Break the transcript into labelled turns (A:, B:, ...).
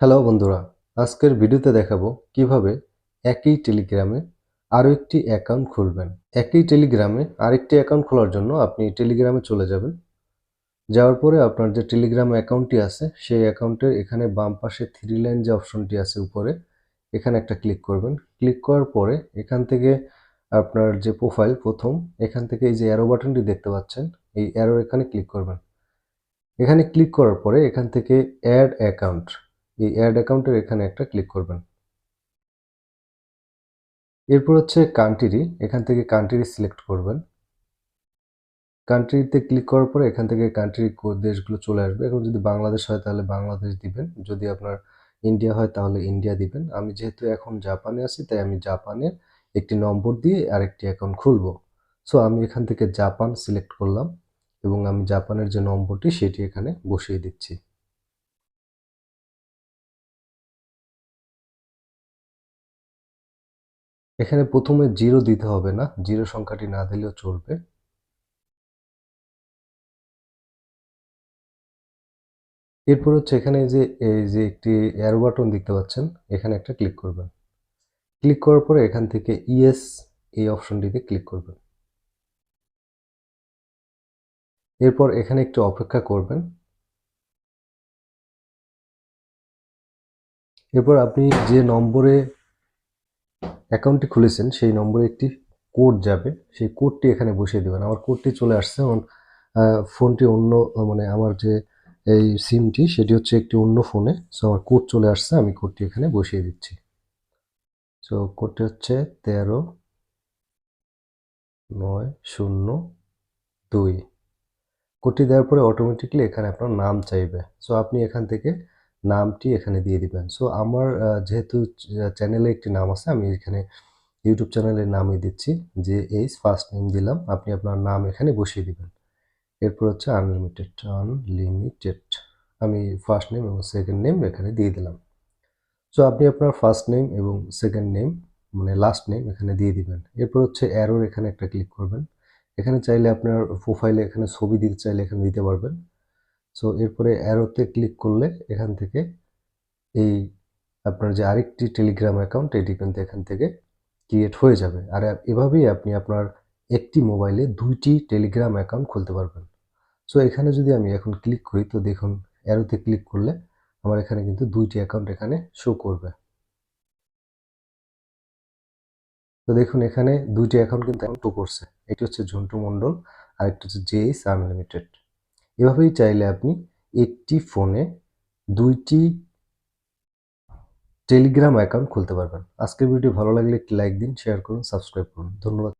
A: Hello বন্ধুরা, আজকের ভিডিওতে দেখাবো কীভাবে একই টেলিগ্রামে আরও একটি অ্যাকাউন্ট খুলবেন। একই টেলিগ্রামে আরেকটি অ্যাকাউন্ট খোলার জন্য আপনি টেলিগ্রামে চলে যাবেন। যাওয়ার পরে আপনার যে টেলিগ্রাম অ্যাকাউন্টটি আছে, সেই অ্যাকাউন্টের এখানে বাম পাশে থ্রি লাইন যে অপশনটি আছে উপরে, এখানে একটা ক্লিক করবেন। ক্লিক করার পরে এখান থেকে আপনার যে প্রোফাইল প্রথম, এখান থেকে এই যে অ্যারো বাটনটি দেখতে পাচ্ছেন, এই অ্যারো এখানে ক্লিক করবেন। এখানে ক্লিক করার পরে এখান থেকে অ্যাড অ্যাকাউন্ট এই অ্যাড অ্যাকাউন্টের এখানে একটা ক্লিক করবেন। এরপর হচ্ছে কান্ট্রি এখান থেকে কান্ট্রি সিলেক্ট করবেন। কান্ট্রিতে ক্লিক করার পরে এখান থেকে কান্ট্রি দেশগুলো চলে আসবে। এখন যদি বাংলাদেশ হয় তাহলে বাংলাদেশ দিবেন। যদি আপনার ইন্ডিয়া হয় তাহলে ইন্ডিয়া দিবেন। আমি যেহেতু এখন জাপানে আছি, তাই আমি জাপানের একটি নম্বর দিয়ে আরেকটি অ্যাকাউন্ট খুলব। সো আমি এখান থেকে জাপান সিলেক্ট করলাম এবং আমি জাপানের যে নম্বরটি, সেটি এখানে বসিয়ে দিচ্ছি। এখানে প্রথমে জিরো দিতে হবে না। জিরো সংখ্যাটি না দিলেও চলবে। এরপর হচ্ছে এখানে যে, এই যে একটি অ্যারো বাটন দেখতে পাচ্ছেন, এখানে একটা ক্লিক করবেন। ক্লিক করার পরে এখান থেকে ইএস এই অপশনটিতে ক্লিক করবেন। এরপর এখানে একটু অপেক্ষা করবেন। এরপর আপনি যে নম্বরে অ্যাকাউন্টটি খুলেছেন, সেই নম্বরে একটি কোড যাবে। সেই কোডটি এখানে বসিয়ে দেবেন। আমার কোডটি চলে আসছে ফোনটি অন্য মানে আমার যে এই সিমটি, সেটি হচ্ছে একটি অন্য ফোনে। সো আমার কোড চলে আসছে, আমি কোডটি এখানে বসিয়ে দিচ্ছি। সো কোডটি হচ্ছে তেরো, নয়, শূন্য, দুই। কোডটি দেওয়ার পরে অটোমেটিকলি এখানে আপনার নাম চাইবে। সো আপনি এখান থেকে নামটি এখানে দিয়ে দিবেন। সো আমার যেহেতু চ্যানেলে একটি নাম আছে, আমি এখানে ইউটিউব চ্যানেলের নামই দিচ্ছি, যে এইচ ফার্স্ট নেম দিলাম, আপনি আপনার নাম এখানে বসিয়ে দিবেন। এরপর হচ্ছে আনলিমিটেড আনলিমিটেড আমি ফার্স্ট নেম এবং সেকেন্ড নেম এখানে দিয়ে দিলাম। সো আপনি আপনার ফার্স্ট নেম এবং সেকেন্ড নেম মানে লাস্ট নেম এখানে দিয়ে দিবেন। এরপর হচ্ছে অ্যারোর এখানে একটা ক্লিক করবেন। এখানে চাইলে আপনার প্রোফাইলে এখানে ছবি দিতে চাইলে এখানে দিতে পারবেন। সো এরপরে অ্যারোতে ক্লিক করলে এখান থেকে এই আপনার যে আরেকটি টেলিগ্রাম অ্যাকাউন্ট এটি কিন্তু এখান থেকে ক্রিয়েট হয়ে যাবে। আর এভাবেই আপনি আপনার একটি মোবাইলে দুইটি টেলিগ্রাম অ্যাকাউন্ট খুলতে পারবেন। সো এখানে যদি আমি এখন ক্লিক করি, তো দেখুন অ্যারোতে ক্লিক করলে আমার এখানে কিন্তু দুইটি অ্যাকাউন্ট এখানে শো করবে। তো দেখুন এখানে দুইটি অ্যাকাউন্ট কিন্তু এখন টু করছে। একটি হচ্ছে ঝন্টু মণ্ডল আর একটি হচ্ছে জেইস আনলিমিটেড এভাবেই চাইলে আপনি একটি ফোনে দুইটি টেলিগ্রাম অ্যাকাউন্ট খুলতে পারবেন। আজকের ভিডিও ভালো লাগলে একটি লাইক দিন শেয়ার করুন সাবস্ক্রাইব করুন। ধন্যবাদ।